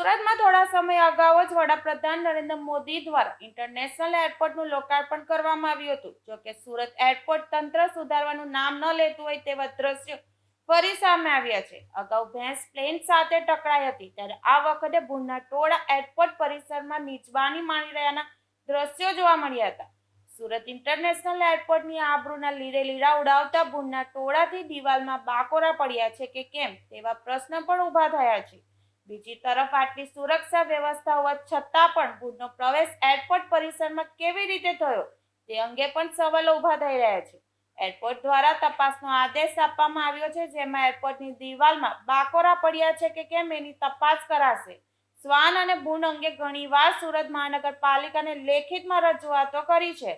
થોડા સમય અગાઉ જ વડાપ્રધાન નરેન્દ્ર મોદી દ્વારા ઇન્ટરનેશનલ એરપોર્ટનું લોકાર્પણ કરવામાં આવ્યું હતું. જોકે સુરત એરપોર્ટ તંત્ર સુધારવાનું નામ ન લેતું હોય તેવા દ્રશ્યો ફરી સામે આવ્યા છે. અગાઉ ભેંસ પ્લેન સાથે ટકરાઈ હતી, ત્યારે આ વખતે ભુજના ટોળા એરપોર્ટ પરિસરમાં નીચવાની માણી રહ્યાના દ્રશ્યો જોવા મળ્યા હતા. સુરત ઇન્ટરનેશનલ એરપોર્ટની આબરૂના લીરે લીરા ઉડાવતા ભુજના ટોળાથી દિવાલમાં બાકોરા પડ્યા છે કે કેમ તેવા પ્રશ્ન પણ ઊભા થયા છે. બીજી તરફ આટલી સુરક્ષા વ્યવસ્થા હોવા છતાં પણ ભુજનો પ્રવેશ એરપોર્ટ પરિસરમાં કેવી રીતે થયો તે અંગે પણ સવાલો ઊભા થઈ રહ્યા છે. એરપોર્ટ દ્વારા તપાસનો આદેશ આપવામાં આવ્યો છે, જેમાં એરપોર્ટની દિવાલમાં બાકોરા પડ્યા છે કે કેમ એની તપાસ કરાશે. શ્વાન અને ભૂન અંગે ઘણીવાર સુરત મહાનગરપાલિકાને લેખિતમાં રજૂઆતો કરી છે.